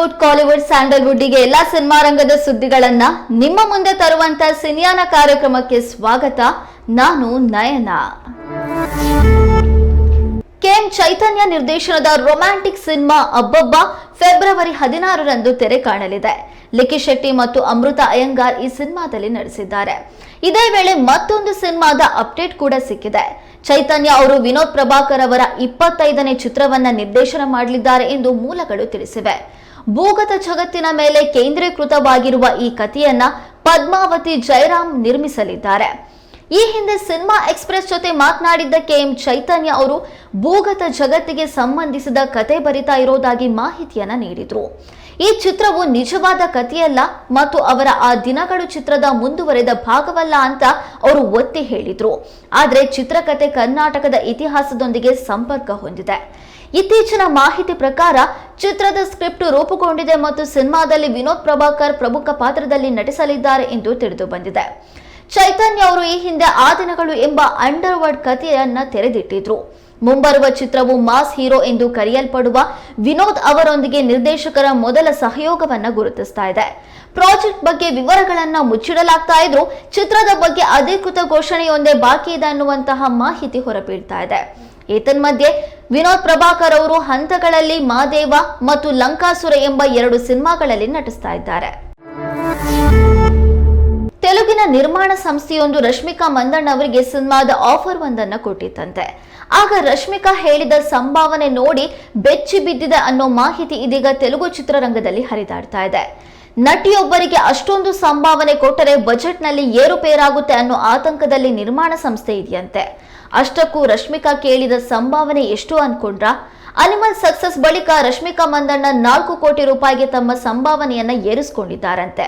Bollywood Kollywood ಸ್ಯಾಂಡಲ್ವುಡ್ಗೆ ಎಲ್ಲಾ cinema ರಂಗದ ಸುದ್ದಿಗಳನ್ನ ನಿಮ್ಮ ಮುಂದೆ ತರುವಂತ ಸಿನಿಯಾನ ಕಾರ್ಯಕ್ರಮಕ್ಕೆ ಸ್ವಾಗತ. ನಾನು ನಯನ. ಕೆಎಂ ಚೈತನ್ಯ ನಿರ್ದೇಶನದ ರೊಮ್ಯಾಂಟಿಕ್ ಸಿನಿಮಾ ಅಬ್ಬಬ್ಬ ಫೆಬ್ರವರಿ ಹದಿನಾರರಂದು ತೆರೆ ಕಾಣಲಿದೆ. ಲಿಖಿ ಶೆಟ್ಟಿ ಮತ್ತು ಅಮೃತ ಅಯ್ಯಂಗಾರ್ ಈ ಸಿನಿಮಾದಲ್ಲಿ ನಟಿಸಿದ್ದಾರೆ. ಇದೇ ವೇಳೆ ಮತ್ತೊಂದು ಸಿನಿಮಾದ ಅಪ್ಡೇಟ್ ಕೂಡ ಸಿಕ್ಕಿದೆ. ಚೈತನ್ಯ ಅವರು ವಿನೋದ್ ಪ್ರಭಾಕರ್ ಅವರ ಇಪ್ಪತ್ತೈದನೇ ಚಿತ್ರವನ್ನ ನಿರ್ದೇಶನ ಮಾಡಲಿದ್ದಾರೆ ಎಂದು ಮೂಲಗಳು ತಿಳಿಸಿವೆ. ಭೂಗತ ಜಗತ್ತಿನ ಮೇಲೆ ಕೇಂದ್ರೀಕೃತವಾಗಿರುವ ಈ ಕಥೆಯನ್ನ ಪದ್ಮಾವತಿ ಜಯರಾಮ್ ನಿರ್ಮಿಸಲಿದ್ದಾರೆ. ಈ ಹಿಂದೆ ಸಿನಿಮಾ ಎಕ್ಸ್ಪ್ರೆಸ್ ಜೊತೆ ಮಾತನಾಡಿದ್ದ ಕೆಎಂ ಚೈತನ್ಯ ಅವರು ಭೂಗತ ಜಗತ್ತಿಗೆ ಸಂಬಂಧಿಸಿದ ಕತೆ ಬರಿತಾ ಇರೋದಾಗಿ ಮಾಹಿತಿಯನ್ನ ನೀಡಿದ್ರು. ಈ ಚಿತ್ರವು ನಿಜವಾದ ಕಥೆಯಲ್ಲ ಮತ್ತು ಅವರ ಆ ದಿನಗಳು ಚಿತ್ರದ ಮುಂದುವರೆದ ಭಾಗವಲ್ಲ ಅಂತ ಅವರು ಒತ್ತಿ ಹೇಳಿದ್ರು. ಆದರೆ ಚಿತ್ರಕಥೆ ಕರ್ನಾಟಕದ ಇತಿಹಾಸದೊಂದಿಗೆ ಸಂಪರ್ಕ ಹೊಂದಿದೆ. ಇತ್ತೀಚಿನ ಮಾಹಿತಿ ಪ್ರಕಾರ ಚಿತ್ರದ ಸ್ಕ್ರಿಪ್ಟ್ ರೂಪುಗೊಂಡಿದೆ ಮತ್ತು ಸಿನಿಮಾದಲ್ಲಿ ವಿನೋದ್ ಪ್ರಭಾಕರ್ ಪ್ರಮುಖ ಪಾತ್ರದಲ್ಲಿ ನಟಿಸಲಿದ್ದಾರೆ ಎಂದು ತಿಳಿದು ಬಂದಿದೆ. ಚೈತನ್ಯ ಅವರು ಈ ಹಿಂದೆ ಆ ದಿನಗಳು ಎಂಬ ಅಂಡರ್ ವರ್ಡ್ ಕಥೆಯನ್ನ ತೆರೆದಿಟ್ಟಿದ್ರು. ಮುಂಬರುವ ಚಿತ್ರವು ಮಾಸ್ ಹೀರೋ ಎಂದು ಕರೆಯಲ್ಪಡುವ ವಿನೋದ್ ಅವರೊಂದಿಗೆ ನಿರ್ದೇಶಕರ ಮೊದಲ ಸಹಯೋಗವನ್ನ ಗುರುತಿಸ್ತಾ ಇದೆ. ಪ್ರಾಜೆಕ್ಟ್ ಬಗ್ಗೆ ವಿವರಗಳನ್ನ ಮುಚ್ಚಿಡಲಾಗ್ತಾ ಇದ್ರು ಚಿತ್ರದ ಬಗ್ಗೆ ಅಧಿಕೃತ ಘೋಷಣೆಯೊಂದೇ ಬಾಕಿ ಇದೆ ಅನ್ನುವಂತಹ ಮಾಹಿತಿ ಹೊರಬೀಳ್ತಾ ಇದೆ. ಏತನ್ಮಧ್ಯೆ ವಿನೋದ್ ಪ್ರಭಾಕರ್ ಅವರು ಹಂತಗಳಲ್ಲಿ ಮಾದೇವ ಮತ್ತು ಲಂಕಾಸುರ ಎಂಬ ಎರಡು ಸಿನಿಮಾಗಳಲ್ಲಿ ನಟಿಸ್ತಾ ಇದ್ದಾರೆ. ತೆಲುಗಿನ ನಿರ್ಮಾಣ ಸಂಸ್ಥೆಯೊಂದು ರಶ್ಮಿಕಾ ಮಂದಣ್ಣ ಅವರಿಗೆ ಸಿನಿಮಾದ ಆಫರ್ ಒಂದನ್ನ ಕೊಟ್ಟಿತ್ತಂತೆ. ಆಗ ರಶ್ಮಿಕಾ ಹೇಳಿದ ಸಂಭಾವನೆ ನೋಡಿ ಬೆಚ್ಚಿ ಬಿದ್ದಿದೆ ಅನ್ನೋ ಮಾಹಿತಿ ಇದೀಗ ತೆಲುಗು ಚಿತ್ರರಂಗದಲ್ಲಿ ಹರಿದಾಡ್ತಾ ಇದೆ. ನಟಿಯೊಬ್ಬರಿಗೆ ಅಷ್ಟೊಂದು ಸಂಭಾವನೆ ಕೊಟ್ಟರೆ ಬಜೆಟ್ನಲ್ಲಿ ಏರುಪೇರಾಗುತ್ತೆ ಅನ್ನೋ ಆತಂಕದಲ್ಲಿ ನಿರ್ಮಾಣ ಸಂಸ್ಥೆ ಇದೆಯಂತೆ. ಅಷ್ಟಕ್ಕೂ ರಶ್ಮಿಕಾ ಕೇಳಿದ ಸಂಭಾವನೆ ಎಷ್ಟು ಅನ್ಕೊಂಡ್ರ? ಅನಿಮಲ್ ಸಕ್ಸಸ್ ಬಳಿಕ ರಶ್ಮಿಕಾ ಮಂದಣ್ಣ ನಾಲ್ಕು ಕೋಟಿ ರೂಪಾಯಿಗೆ ತಮ್ಮ ಸಂಭಾವನೆಯನ್ನ ಏರಿಸಿಕೊಂಡಿದ್ದಾರಂತೆ.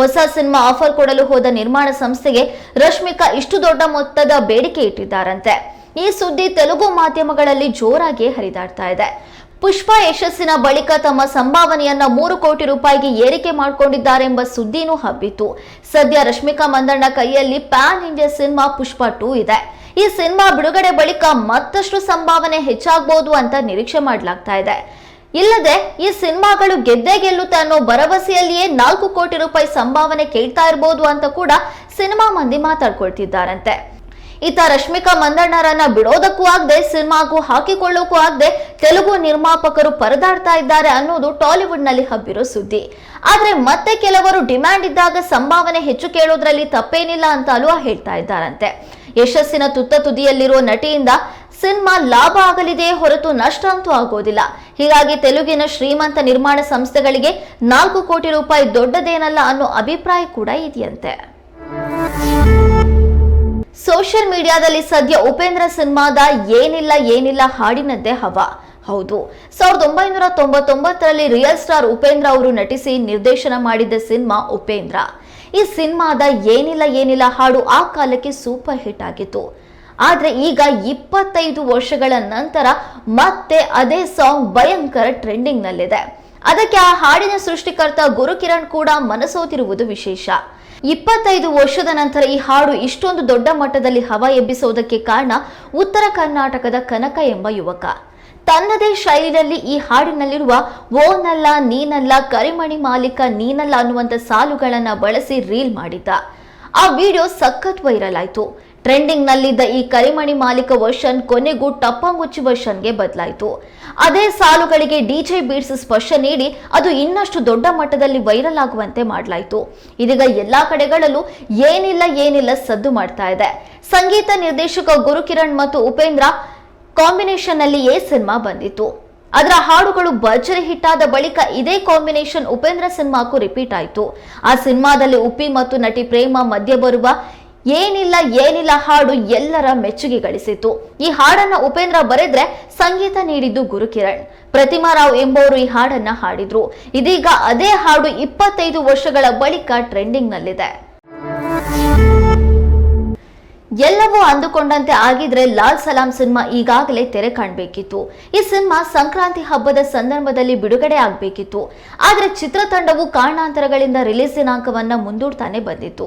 ಹೊಸ ಸಿನಿಮಾ ಆಫರ್ ಕೊಡಲು ಹೋದ ನಿರ್ಮಾಣ ಸಂಸ್ಥೆಗೆ ರಶ್ಮಿಕಾ ಇಷ್ಟು ದೊಡ್ಡ ಮೊತ್ತದ ಬೇಡಿಕೆ ಇಟ್ಟಿದ್ದಾರಂತೆ. ಈ ಸುದ್ದಿ ತೆಲುಗು ಮಾಧ್ಯಮಗಳಲ್ಲಿ ಜೋರಾಗಿ ಹರಿದಾಡ್ತಾ ಇದೆ. ಪುಷ್ಪ ಯಶಸ್ಸಿನ ಬಳಿಕ ತಮ್ಮ ಸಂಭಾವನೆಯನ್ನ ಮೂರು ಕೋಟಿ ರೂಪಾಯಿಗೆ ಏರಿಕೆ ಮಾಡಿಕೊಂಡಿದ್ದಾರೆಂಬ ಸುದ್ದಿನೂ ಹಬ್ಬಿತ್ತು. ಸದ್ಯ ರಶ್ಮಿಕಾ ಮಂದಣ್ಣ ಕೈಯಲ್ಲಿ pan India cinema Pushpa two ಇದೆ. ಈ ಸಿನಿಮಾ ಬಿಡುಗಡೆ ಬಳಿಕ ಮತ್ತಷ್ಟು ಸಂಭಾವನೆ ಹೆಚ್ಚಾಗಬಹುದು ಅಂತ ನಿರೀಕ್ಷೆ ಮಾಡಲಾಗ್ತಾ ಇದೆ. ಇಲ್ಲದೆ ಈ ಸಿನಿಮಾಗಳು ಗೆದ್ದೇ ಗೆಲ್ಲುತ್ತೆ ಅನ್ನೋ ಭರವಸೆಯಲ್ಲಿಯೇ ನಾಲ್ಕು ಕೋಟಿ ರೂಪಾಯಿ ಸಂಭಾವನೆ ಕೇಳ್ತಾ ಇರಬಹುದು ಅಂತ ಕೂಡ ಸಿನಿಮಾ ಮಂದಿ ಮಾತಾಡ್ಕೊಳ್ತಿದ್ದಾರಂತೆ. ಈತ ರಶ್ಮಿಕಾ ಮಂದಣ್ಣರನ್ನ ಬಿಡೋದಕ್ಕೂ ಆಗದೆ ಸಿನಿಮಾಗೂ ಹಾಕಿಕೊಳ್ಳೋಕ್ಕೂ ಆಗದೆ ತೆಲುಗು ನಿರ್ಮಾಪಕರು ಪರದಾಡ್ತಾ ಇದ್ದಾರೆ ಅನ್ನೋದು ಟಾಲಿವುಡ್ನಲ್ಲಿ ಹಬ್ಬಿರೋ ಸುದ್ದಿ. ಆದ್ರೆ ಮತ್ತೆ ಕೆಲವರು ಡಿಮ್ಯಾಂಡ್ ಇದ್ದಾಗ ಸಂಭಾವನೆ ಹೆಚ್ಚು ಕೇಳೋದ್ರಲ್ಲಿ ತಪ್ಪೇನಿಲ್ಲ ಅಂತ ಅಲ್ವಾ ಹೇಳ್ತಾ ಇದ್ದಾರಂತೆ. ಯಶಸ್ಸಿನ ತುತ್ತ ತುದಿಯಲ್ಲಿರುವ ನಟಿಯಿಂದ ಸಿನಿಮಾ ಲಾಭ ಆಗಲಿದೆ ಹೊರತು ನಷ್ಟ ಅಂತೂ ಆಗೋದಿಲ್ಲ. ಹೀಗಾಗಿ ತೆಲುಗಿನ ಶ್ರೀಮಂತ ನಿರ್ಮಾಣ ಸಂಸ್ಥೆಗಳಿಗೆ ನಾಲ್ಕು ಕೋಟಿ ರೂಪಾಯಿ ದೊಡ್ಡದೇನಲ್ಲ ಅನ್ನೋ ಅಭಿಪ್ರಾಯ ಕೂಡ ಇದೆಯಂತೆ. ಸೋಷಿಯಲ್ ಮೀಡಿಯಾದಲ್ಲಿ ಸದ್ಯ ಉಪೇಂದ್ರ ಸಿನಿಮಾದ ಏನಿಲ್ಲ ಏನಿಲ್ಲ ಹಾಡಿನದ್ದೇ ಹವ. ಹೌದು. ಸಾವಿರದ ಒಂಬೈನೂರ ತೊಂಬತ್ತೊಂಬತ್ತರಲ್ಲಿ ರಿಯಲ್ ಸ್ಟಾರ್ ಉಪೇಂದ್ರ ಅವರು ನಟಿಸಿ ನಿರ್ದೇಶನ ಮಾಡಿದ್ದ ಸಿನಿಮಾ ಉಪೇಂದ್ರ. ಈ ಸಿನಿಮಾದ ಏನಿಲ್ಲ ಏನಿಲ್ಲ ಹಾಡು ಆ ಕಾಲಕ್ಕೆ ಸೂಪರ್ ಹಿಟ್ ಆಗಿತ್ತು. ಆದರೆ ಈಗ ಇಪ್ಪತ್ತೈದು ವರ್ಷಗಳ ನಂತರ ಮತ್ತೆ ಅದೇ ಸಾಂಗ್ ಭಯಂಕರ ಟ್ರೆಂಡಿಂಗ್ ನಲ್ಲಿದೆ ಅದಕ್ಕೆ ಆ ಹಾಡಿನ ಸೃಷ್ಟಿಕರ್ತ ಗುರುಕಿರಣ್ ಕೂಡ ಮನಸೋತಿರುವುದು ವಿಶೇಷ. ಇಪ್ಪತ್ತೈದು ವರ್ಷದ ನಂತರ ಈ ಹಾಡು ಇಷ್ಟೊಂದು ದೊಡ್ಡ ಮಟ್ಟದಲ್ಲಿ ಹವ ಎಬ್ಬಿಸುವುದಕ್ಕೆ ಕಾರಣ ಉತ್ತರ ಕರ್ನಾಟಕದ ಕನಕ ಎಂಬ ಯುವಕ. ತನ್ನದೇ ಶೈಲಿಯಲ್ಲಿ ಈ ಹಾಡಿನಲ್ಲಿರುವ ಓನಲ್ಲ, ನೀನಲ್ಲ, ಕರಿಮಣಿ ಮಾಲೀಕ, ನೀನಲ್ಲ ಅನ್ನುವಂಥ ಸಾಲುಗಳನ್ನು ಬಳಸಿ ರೀಲ್ ಮಾಡಿದ್ದ. ಆ ವಿಡಿಯೋ ಸಖತ್ ವೈರಲ್ ಆಯಿತು. ಟ್ರೆಂಡಿಂಗ್ನಲ್ಲಿದ್ದ ಈ ಕರಿಮಣಿ ಮಾಲೀಕ ವರ್ಷನ್ ಕೊನೆಗೂ ಟಪ್ಪಂಗುಚ್ಚಿ ವರ್ಷನ್ಗೆ ಬದಲಾಯಿತು. ಅದೇ ಸಾಲುಗಳಿಗೆ ಡಿಜೆ ಬೀಟ್ಸ್ ಸ್ಪರ್ಶ ನೀಡಿ ಅದು ಇನ್ನಷ್ಟು ದೊಡ್ಡ ಮಟ್ಟದಲ್ಲಿ ವೈರಲ್ ಆಗುವಂತೆ ಮಾಡಲಾಯಿತು. ಇದೀಗ ಎಲ್ಲಾ ಕಡೆಗಳಲ್ಲೂ ಏನಿಲ್ಲ ಏನಿಲ್ಲ ಸದ್ದು ಮಾಡ್ತಾ ಇದೆ. ಸಂಗೀತ ನಿರ್ದೇಶಕ ಗುರುಕಿರಣ್ ಮತ್ತು ಉಪೇಂದ್ರ ಕಾಂಬಿನೇಷನ್ ನಲ್ಲಿಯೇ ಸಿನಿಮಾ ಬಂದಿತ್ತು. ಅದರ ಹಾಡುಗಳು ಭರ್ಜರಿ ಹಿಟ್ ಆದ ಬಳಿಕ ಇದೇ ಕಾಂಬಿನೇಷನ್ ಉಪೇಂದ್ರ ಸಿನಿಮಾಕ್ಕೂ ರಿಪೀಟ್ ಆಯಿತು. ಆ ಸಿನಿಮಾದಲ್ಲಿ ಉಪ್ಪಿ ಮತ್ತು ನಟಿ ಪ್ರೇಮ ಮಧ್ಯೆ ಬರುವ ಏನಿಲ್ಲ ಏನಿಲ್ಲ ಹಾಡು ಎಲ್ಲರ ಮೆಚ್ಚುಗೆ ಗಳಿಸಿತು ಈ ಹಾಡನ್ನ ಉಪೇಂದ್ರ ಬರೆದ್ರೆ ಸಂಗೀತ ನೀಡಿದ್ದು ಗುರುಕಿರಣ್. ಪ್ರತಿಮಾ ರಾವ್ ಎಂಬುವರು ಈ ಹಾಡನ್ನ ಹಾಡಿದ್ರು. ಇದೀಗ ಅದೇ ಹಾಡು ಇಪ್ಪತ್ತೈದು ವರ್ಷಗಳ ಬಳಿಕ ಟ್ರೆಂಡಿಂಗ್ ನಲ್ಲಿದೆ. ಎಲ್ಲವೂ ಅಂದುಕೊಂಡಂತೆ ಆಗಿದ್ರೆ ಲಾಲ್ ಸಲಾಂ ಸಿನಿಮಾ ಈಗಾಗಲೇ ತೆರೆ ಕಾಣಬೇಕಿತ್ತು. ಈ ಸಿನಿಮಾ ಸಂಕ್ರಾಂತಿ ಹಬ್ಬದ ಸಂದರ್ಭದಲ್ಲಿ ಬಿಡುಗಡೆ ಆಗಬೇಕಿತ್ತು. ಆದರೆ ಚಿತ್ರತಂಡವು ಕಾರಣಾಂತರಗಳಿಂದ ರಿಲೀಸ್ ದಿನಾಂಕವನ್ನ ಮುಂದೂಡ್ತಾನೆ ಬಂದಿತ್ತು.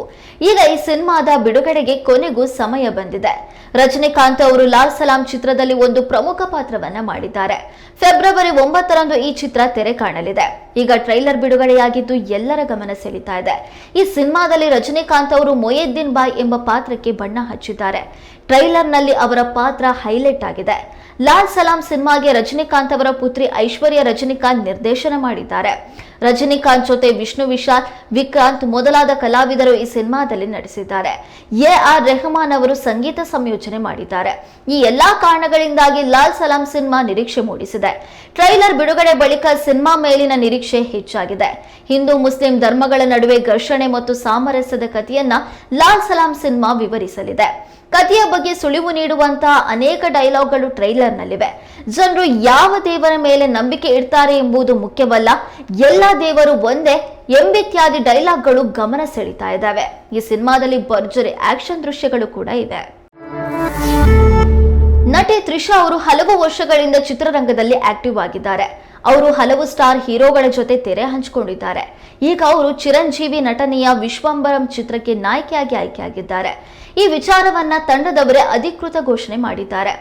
ಈಗ ಈ ಸಿನಿಮಾದ ಬಿಡುಗಡೆಗೆ ಕೊನೆಗೂ ಸಮಯ ಬಂದಿದೆ. ರಜನಿಕಾಂತ್ ಅವರು ಲಾಲ್ ಸಲಾಂ ಚಿತ್ರದಲ್ಲಿ ಒಂದು ಪ್ರಮುಖ ಪಾತ್ರವನ್ನ ಮಾಡಿದ್ದಾರೆ. ಫೆಬ್ರವರಿ ಒಂಬತ್ತರಂದು ಈ ಚಿತ್ರ ತೆರೆ ಕಾಣಲಿದೆ. ಈಗ ಟ್ರೈಲರ್ ಬಿಡುಗಡೆಯಾಗಿದ್ದು ಎಲ್ಲರ ಗಮನ ಸೆಳೀತಾ ಇದೆ. ಈ ಸಿನಿಮಾದಲ್ಲಿ ರಜನಿಕಾಂತ್ ಅವರು ಮೊಯೆದ್ದೀನ್ ಬಾಯ್ ಎಂಬ ಪಾತ್ರಕ್ಕೆ ಬಣ್ಣ ಹಚ್ಚಿದ್ದಾರೆ. ಟ್ರೈಲರ್ನಲ್ಲಿ ಅವರ ಪಾತ್ರ ಹೈಲೈಟ್ ಆಗಿದೆ. ಲಾಲ್ ಸಲಾಂ ಸಿನಿಮಾಗೆ ರಜನಿಕಾಂತ್ ಅವರ ಪುತ್ರಿ ಐಶ್ವರ್ಯ ರಜನಿಕಾಂತ್ ನಿರ್ದೇಶನ ಮಾಡಿದ್ದಾರೆ. ರಜನಿಕಾಂತ್ ಜೊತೆ ವಿಷ್ಣು ವಿಶಾಲ್, ವಿಕ್ರಾಂತ್ ಮೊದಲಾದ ಕಲಾವಿದರು ಈ ಸಿನಿಮಾದಲ್ಲಿ ನಟಿಸಿದ್ದಾರೆ. ಎ ಆರ್ ರೆಹಮಾನ್ ಅವರು ಸಂಗೀತ ಸಂಯೋಜನೆ ಮಾಡಿದ್ದಾರೆ. ಈ ಎಲ್ಲಾ ಕಾರಣಗಳಿಂದಾಗಿ ಲಾಲ್ ಸಲಾಂ ಸಿನಿಮಾ ನಿರೀಕ್ಷೆ ಮೂಡಿಸಿದೆ. ಟ್ರೈಲರ್ ಬಿಡುಗಡೆ ಬಳಿಕ ಸಿನಿಮಾ ಮೇಲಿನ ನಿರೀಕ್ಷೆ ಹೆಚ್ಚಾಗಿದೆ. ಹಿಂದೂ ಮುಸ್ಲಿಂ ಧರ್ಮಗಳ ನಡುವೆ ಘರ್ಷಣೆ ಮತ್ತು ಸಾಮರಸ್ಯದ ಕಥೆಯನ್ನ ಲಾಲ್ ಸಲಾಂ ಸಿನಿಮಾ ವಿವರಿಸಲಿದೆ. ಕಥೆಯ ಬಗ್ಗೆ ಸುಳಿವು ನೀಡುವಂತಹ ಅನೇಕ ಡೈಲಾಗ್ಗಳು ಟ್ರೈಲರ್ನಲ್ಲಿವೆ. ಜನರು ಯಾವ ದೇವರ ಮೇಲೆ ನಂಬಿಕೆ ಇಡ್ತಾರೆ ಎಂಬುದು ಮುಖ್ಯವಲ್ಲ, ಎಲ್ಲ ದೇವರು ಒಂದೇ ಎಂಬಿತ್ಯಾದಿ ಡೈಲಾಗ್ಗಳು ಗಮನ ಸೆಳೀತಾ ಇದ್ದಾವೆ. ಈ ಸಿನಿಮಾದಲ್ಲಿ ಭರ್ಜರಿ ಆಕ್ಷನ್ ದೃಶ್ಯಗಳು ಕೂಡ ಇದೆ. ನಟಿ ತ್ರಿಷಾ ಅವರು ಹಲವು ವರ್ಷಗಳಿಂದ ಚಿತ್ರರಂಗದಲ್ಲಿ ಆಕ್ಟಿವ್ ಆಗಿದ್ದಾರೆ. ಅವರು ಹಲವು ಸ್ಟಾರ್ ಹೀರೋಗಳ ಜೊತೆ ತೆರೆ ಹಂಚಿಕೊಂಡಿದ್ದಾರೆ. ಈಗ ಅವರು ಚಿರಂಜೀವಿ ನಟನೆಯ ವಿಶ್ವಂಬರಂ ಚಿತ್ರಕ್ಕೆ ನಾಯಕಿಯಾಗಿ ಆಯ್ಕೆಯಾಗಿದ್ದಾರೆ. ಈ ವಿಚಾರವನ್ನ ತಂಡದವರೇ ಅಧಿಕೃತ ಘೋಷಣೆ ಮಾಡಿದ್ದಾರೆ.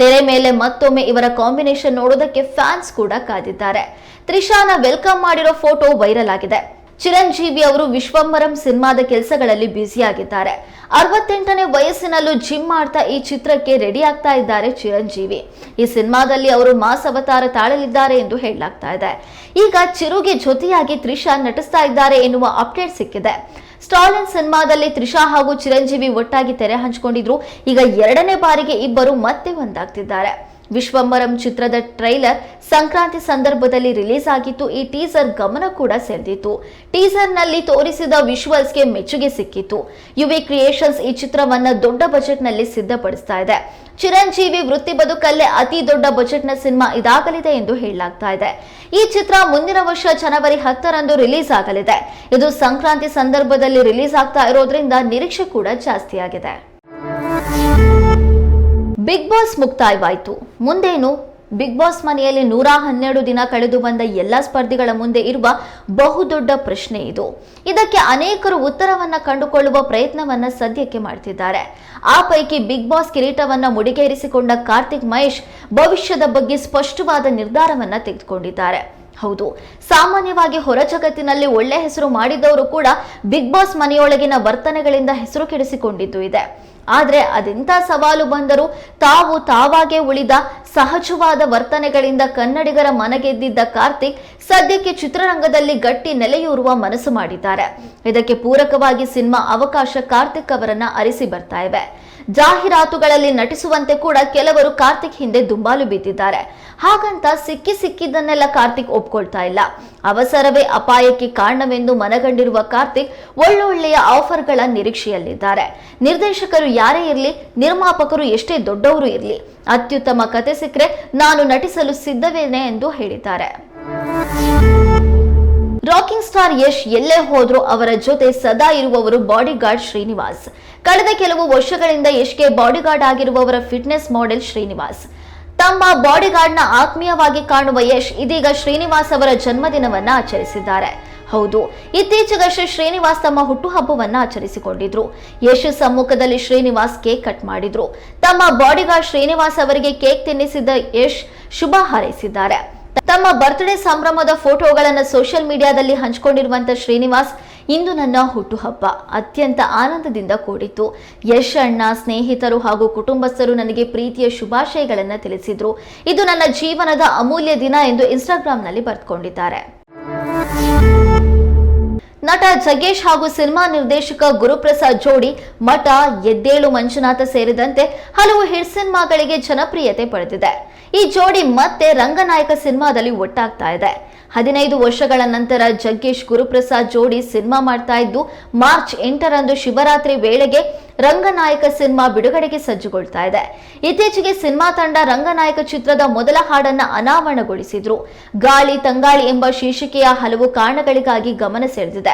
ತೆರೆ ಮೇಲೆ ಮತ್ತೊಮ್ಮೆ ಇವರ ಕಾಂಬಿನೇಷನ್ ನೋಡೋದಕ್ಕೆ ಫ್ಯಾನ್ಸ್ ಕೂಡ ಕಾದಿದ್ದಾರೆ. ತ್ರಿಷಾನ ವೆಲ್ಕಮ್ ಮಾಡಿರೋ ಫೋಟೋ ವೈರಲ್ ಆಗಿದೆ. ಚಿರಂಜೀವಿ ಅವರು ವಿಶ್ವಂಬರಂ ಸಿನಿಮಾದ ಕೆಲಸಗಳಲ್ಲಿ ಬ್ಯುಸಿಯಾಗಿದ್ದಾರೆ ಅರವತ್ತೆಂಟನೇ ವಯಸ್ಸಿನಲ್ಲೂ ಜಿಮ್ ಮಾಡ್ತಾ ಈ ಚಿತ್ರಕ್ಕೆ ರೆಡಿ ಆಗ್ತಾ ಇದ್ದಾರೆ ಚಿರಂಜೀವಿ. ಈ ಸಿನಿಮಾದಲ್ಲಿ ಅವರು ಮಾಸ್ ಅವತಾರ ತಾಳಲಿದ್ದಾರೆ ಎಂದು ಹೇಳಲಾಗ್ತಾ ಇದೆ. ಈಗ ಚಿರುಗೆ ಜೊತೆಯಾಗಿ ತ್ರಿಷಾ ನಟಿಸ್ತಾ ಇದ್ದಾರೆ ಎನ್ನುವ ಅಪ್ಡೇಟ್ ಸಿಕ್ಕಿದೆ. ಸ್ಟಾಲಿನ್ ಸಿನಿಮಾದಲ್ಲಿ ತ್ರಿಷಾ ಹಾಗೂ ಚಿರಂಜೀವಿ ಒಟ್ಟಾಗಿ ತೆರೆ ಹಂಚಿಕೊಂಡಿದ್ರು. ಈಗ ಎರಡನೇ ಬಾರಿಗೆ ಇಬ್ಬರು ಮತ್ತೆ ಒಂದಾಗ್ತಿದ್ದಾರೆ. ವಿಶ್ವಂಬರಂ ಚಿತ್ರದ ಟ್ರೈಲರ್ ಸಂಕ್ರಾಂತಿ ಸಂದರ್ಭದಲ್ಲಿ ರಿಲೀಸ್ ಆಗಿತ್ತು. ಈ ಟೀಸರ್ ಗಮನ ಕೂಡ ಸೆಳೆದಿತ್ತು. ಟೀಸರ್ನಲ್ಲಿ ತೋರಿಸಿದ ವಿಶ್ವಲ್ಸ್ಗೆ ಮೆಚ್ಚುಗೆ ಸಿಕ್ಕಿತ್ತು. ಯುವಿ ಕ್ರಿಯೇಷನ್ಸ್ ಈ ಚಿತ್ರವನ್ನ ದೊಡ್ಡ ಬಜೆಟ್ನಲ್ಲಿ ಸಿದ್ಧಪಡಿಸ್ತಾ ಇದೆ. ಚಿರಂಜೀವಿ ವೃತ್ತಿ ಬದುಕಲ್ಲೇ ಅತಿ ದೊಡ್ಡ ಬಜೆಟ್ನ ಸಿನಿಮಾ ಇದಾಗಲಿದೆ ಎಂದು ಹೇಳಲಾಗ್ತಾ ಇದೆ. ಈ ಚಿತ್ರ ಮುಂದಿನ ವರ್ಷ ಜನವರಿ ಹತ್ತರಂದು ರಿಲೀಸ್ ಆಗಲಿದೆ. ಇದು ಸಂಕ್ರಾಂತಿ ಸಂದರ್ಭದಲ್ಲಿ ರಿಲೀಸ್ ಆಗ್ತಾ ಇರೋದ್ರಿಂದ ನಿರೀಕ್ಷೆ ಕೂಡ ಜಾಸ್ತಿಯಾಗಿದೆ. ಬಿಗ್ ಬಾಸ್ ಮುಕ್ತಾಯವಾಯಿತು. ಮುಂದೇನು? ಬಿಗ್ ಬಾಸ್ ಮನೆಯಲ್ಲಿ ನೂರ ಹನ್ನೆರಡು ದಿನ ಕಳೆದು ಬಂದ ಎಲ್ಲ ಸ್ಪರ್ಧಿಗಳ ಮುಂದೆ ಇರುವ ಬಹುದೊಡ್ಡ ಪ್ರಶ್ನೆ ಇದು. ಇದಕ್ಕೆ ಅನೇಕರು ಉತ್ತರವನ್ನ ಕಂಡುಕೊಳ್ಳುವ ಪ್ರಯತ್ನವನ್ನ ಸದ್ಯಕ್ಕೆ ಮಾಡ್ತಿದ್ದಾರೆ. ಆ ಪೈಕಿ ಬಿಗ್ ಬಾಸ್ ಕಿರೀಟವನ್ನ ಮುಡಿಗೇರಿಸಿಕೊಂಡ ಕಾರ್ತಿಕ್ ಮಹೇಶ್ ಭವಿಷ್ಯದ ಬಗ್ಗೆ ಸ್ಪಷ್ಟವಾದ ನಿರ್ಧಾರವನ್ನ ತೆಗೆದುಕೊಂಡಿದ್ದಾರೆ. ಹೌದು, ಸಾಮಾನ್ಯವಾಗಿ ಹೊರ ಜಗತ್ತಿನಲ್ಲಿ ಒಳ್ಳೆ ಹೆಸರು ಮಾಡಿದವರು ಕೂಡ ಬಿಗ್ ಬಾಸ್ ಮನೆಯೊಳಗಿನ ವರ್ತನೆಗಳಿಂದ ಹೆಸರು ಕೆಡಿಸಿಕೊಂಡಿದ್ದು ಇದೆ. ಆದ್ರೆ ಅದೆಂಥ ಸವಾಲು ಬಂದರೂ ತಾವು ತಾವಾಗೆ ಉಳಿದ ಸಹಜವಾದ ವರ್ತನೆಗಳಿಂದ ಕನ್ನಡಿಗರ ಮನಗೆದ್ದಿದ್ದ ಕಾರ್ತಿಕ್ ಸದ್ಯಕ್ಕೆ ಚಿತ್ರರಂಗದಲ್ಲಿ ಗಟ್ಟಿ ನೆಲೆಯೂರುವ ಮನಸ್ಸು ಮಾಡಿದ್ದಾರೆ. ಇದಕ್ಕೆ ಪೂರಕವಾಗಿ ಸಿನಿಮಾ ಅವಕಾಶ ಕಾರ್ತಿಕ್ ಅವರನ್ನ ಅರಿಸಿ ಬರ್ತಾ ಇವೆ. ಜಾಹೀರಾತುಗಳಲ್ಲಿ ನಟಿಸುವಂತೆ ಕೂಡ ಕೆಲವರು ಕಾರ್ತಿಕ್ ಹಿಂದೆ ದುಂಬಾಲು ಬಿದ್ದಿದ್ದಾರೆ ಹಾಗಂತ ಸಿಕ್ಕಿ ಸಿಕ್ಕಿದ್ದನ್ನೆಲ್ಲ ಕಾರ್ತಿಕ್ ಒಪ್ಕೊಳ್ತಾ ಇಲ್ಲ. ಅವಸರವೇ ಅಪಾಯಕ್ಕೆ ಕಾರಣವೆಂದು ಮನಗಂಡಿರುವ ಕಾರ್ತಿಕ್ ಒಳ್ಳೊಳ್ಳೆಯ ಆಫರ್ಗಳ ನಿರೀಕ್ಷೆಯಲ್ಲಿದ್ದಾರೆ. ನಿರ್ದೇಶಕರು ಯಾರೇ ಇರಲಿ, ನಿರ್ಮಾಪಕರು ಎಷ್ಟೇ ದೊಡ್ಡವರು ಇರಲಿ, ಅತ್ಯುತ್ತಮ ಕತೆ ಸಿಕ್ಕರೆ ನಾನು ನಟಿಸಲು ಸಿದ್ಧವೇನೆ ಎಂದು ಹೇಳಿದ್ದಾರೆ. ರಾಕಿಂಗ್ ಸ್ಟಾರ್ ಯಶ್ ಎಲ್ಲೇ ಹೋದ್ರೂ ಅವರ ಜೊತೆ ಸದಾ ಇರುವವರು ಬಾಡಿಗಾರ್ಡ್ ಶ್ರೀನಿವಾಸ್. ಕಳೆದ ಕೆಲವು ವರ್ಷಗಳಿಂದ ಯಶ್ಗೆ ಬಾಡಿಗಾರ್ಡ್ ಆಗಿರುವವರ ಫಿಟ್ನೆಸ್ ಮಾಡೆಲ್ ಶ್ರೀನಿವಾಸ್. ತಮ್ಮ ಬಾಡಿಗಾರ್ಡ್ನ ಆತ್ಮೀಯವಾಗಿ ಕಾಣುವ ಯಶ್ ಇದೀಗ ಶ್ರೀನಿವಾಸ್ ಅವರ ಜನ್ಮದಿನವನ್ನ ಆಚರಿಸಿದ್ದಾರೆ. ಹೌದು, ಇತ್ತೀಚೆಗಷ್ಟೇ ಶ್ರೀನಿವಾಸ್ ತಮ್ಮ ಹುಟ್ಟುಹಬ್ಬವನ್ನ ಆಚರಿಸಿಕೊಂಡಿದ್ರು. ಯಶ್ ಸಮ್ಮುಖದಲ್ಲಿ ಶ್ರೀನಿವಾಸ್ ಕೇಕ್ ಕಟ್ ಮಾಡಿದ್ರು. ತಮ್ಮ ಬಾಡಿಗಾರ್ಡ್ ಶ್ರೀನಿವಾಸ್ ಅವರಿಗೆ ಕೇಕ್ ತಿನ್ನಿಸಿದ ಯಶ್ ಶುಭ ಹಾರೈಸಿದ್ದಾರೆ. ತಮ್ಮ ಬರ್ತ್ಡೇ ಸಂಭ್ರಮದ ಫೋಟೋಗಳನ್ನು ಸೋಷಿಯಲ್ ಮೀಡಿಯಾದಲ್ಲಿ ಹಂಚಿಕೊಂಡಿರುವಂತ ಶ್ರೀನಿವಾಸ್ ಇಂದು ನನ್ನ ಹುಟ್ಟುಹಬ್ಬ. ಅತ್ಯಂತ ಆನಂದದಿಂದ ಕೂಡಿತ್ತು. ಯಶ್ ಅಣ್ಣ, ಸ್ನೇಹಿತರು ಹಾಗೂ ಕುಟುಂಬಸ್ಥರು ನನಗೆ ಪ್ರೀತಿಯ ಶುಭಾಶಯಗಳನ್ನು ತಿಳಿಸಿದ್ರು. ಇದು ನನ್ನ ಜೀವನದ ಅಮೂಲ್ಯ ದಿನ ಎಂದು ಇನ್ಸ್ಟಾಗ್ರಾಂನಲ್ಲಿ ಬರೆದುಕೊಂಡಿದ್ದಾರೆ. ನಟ ಜಗ್ಗೇಶ್ ಹಾಗೂ ಸಿನಿಮಾ ನಿರ್ದೇಶಕ ಗುರುಪ್ರಸಾದ್ ಜೋಡಿ ಮಠ, ಎದ್ದೇಳು ಮಂಜುನಾಥ ಸೇರಿದಂತೆ ಹಲವು ಹಿಟ್ ಸಿನಿಮಾಗಳಿಗೆ ಜನಪ್ರಿಯತೆ ಪಡೆದಿದೆ. ಈ ಜೋಡಿ ಮತ್ತೆ ರಂಗನಾಯಕ ಸಿನಿಮಾದಲ್ಲಿ ಒಟ್ಟಾಗ್ತಾ ಇದೆ. ಹದಿನೈದು ವರ್ಷಗಳ ನಂತರ ಜಗ್ಗೇಶ್ ಗುರುಪ್ರಸಾದ್ ಜೋಡಿ ಸಿನಿಮಾ ಮಾಡ್ತಾ ಇದ್ದು, ಮಾರ್ಚ್ ಎಂಟರಂದು ಶಿವರಾತ್ರಿ ವೇಳೆಗೆ ರಂಗನಾಯಕ ಸಿನಿಮಾ ಬಿಡುಗಡೆಗೆ ಸಜ್ಜುಗೊಳ್ತಾ ಇದೆ. ಇತ್ತೀಚೆಗೆ ಸಿನಿಮಾ ತಂಡ ರಂಗನಾಯಕ ಚಿತ್ರದ ಮೊದಲ ಹಾಡನ್ನ ಅನಾವರಣಗೊಳಿಸಿದ್ರು. ಗಾಳಿ ತಂಗಾಳಿ ಎಂಬ ಶೀರ್ಷಿಕೆಯ ಹಲವು ಕಾರಣಗಳಿಗಾಗಿ ಗಮನ ಸೆಳೆದಿದೆ.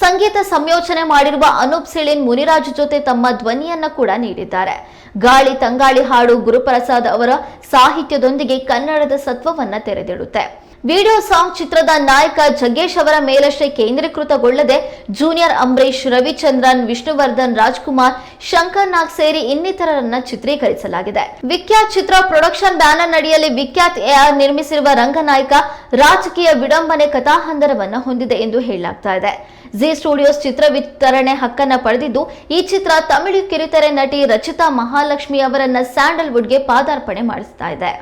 ಸಂಗೀತ ಸಂಯೋಜನೆ ಮಾಡಿರುವ ಅನೂಪ್ ಸಿಳಿನ್ ಮುನಿರಾಜ್ ಜೊತೆ ತಮ್ಮ ಧ್ವನಿಯನ್ನ ಕೂಡ ನೀಡಿದ್ದಾರೆ. ಗಾಳಿ ತಂಗಾಳಿ ಹಾಡು ಗುರುಪ್ರಸಾದ್ ಅವರ ಸಾಹಿತ್ಯದೊಂದಿಗೆ ಕನ್ನಡದ ಸತ್ವವನ್ನ ತೆರೆದಿಡುತ್ತೆ. ವಿಡಿಯೋ ಸಾಂಗ್ ಚಿತ್ರದ ನಾಯಕ ಜಗ್ಗೇಶ್ ಅವರ ಮೇಲಷ್ಟೇ ಕೇಂದ್ರೀಕೃತಗೊಳ್ಳದೆ ಜೂನಿಯರ್ ಅಂಬರೀಶ್ ರವಿಚಂದ್ರನ್, ವಿಷ್ಣುವರ್ಧನ್, ರಾಜ್ಕುಮಾರ್, ಶಂಕರ್ ನಾಗ್ ಸೇರಿ ಇನ್ನಿತರರನ್ನ ಚಿತ್ರೀಕರಿಸಲಾಗಿದೆ. ವಿಖ್ಯಾತ್ ಚಿತ್ರ ಪ್ರೊಡಕ್ಷನ್ ಬ್ಯಾನರ್ ನಡಿಯಲ್ಲಿ ವಿಖ್ಯಾತ್ ಎಆರ್ ನಿರ್ಮಿಸಿರುವ ರಂಗನಾಯಕ ರಾಜಕೀಯ ವಿಡಂಬನೆ ಕಥಾಹಂದರವನ್ನ ಹೊಂದಿದೆ ಎಂದು ಹೇಳಲಾಗ್ತಾ ಇದೆ. ಜಿ ಸ್ಟುಡಿಯೋಸ್ ಚಿತ್ರ ವಿತರಣೆ ಹಕ್ಕನ್ನ ಪಡೆದಿದ್ದು, ಈ ಚಿತ್ರ ತಮಿಳು ಕಿರುತೆರೆ ನಟಿ ರಚಿತಾ ಮಹಾಲಕ್ಷ್ಮಿ ಅವರನ್ನ ಸ್ಯಾಂಡಲ್ವುಡ್ಗೆ ಪಾದಾರ್ಪಣೆ ಮಾಡಿಸ್ತಾ ಇದೆ.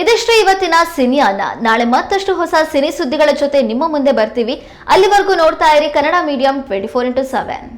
ಇದಿಷ್ಟು ಇವತ್ತಿನ ಸಿನಿಯಾನ ನಾಳೆ ಮತ್ತಷ್ಟು ಹೊಸ ಸಿನಿ ಸುದ್ದಿಗಳ ಜೊತೆ ನಿಮ್ಮ ಮುಂದೆ ಬರ್ತೀವಿ. ಅಲ್ಲಿವರೆಗೂ ನೋಡ್ತಾ ಇರಿ Kannada medium twenty four into seven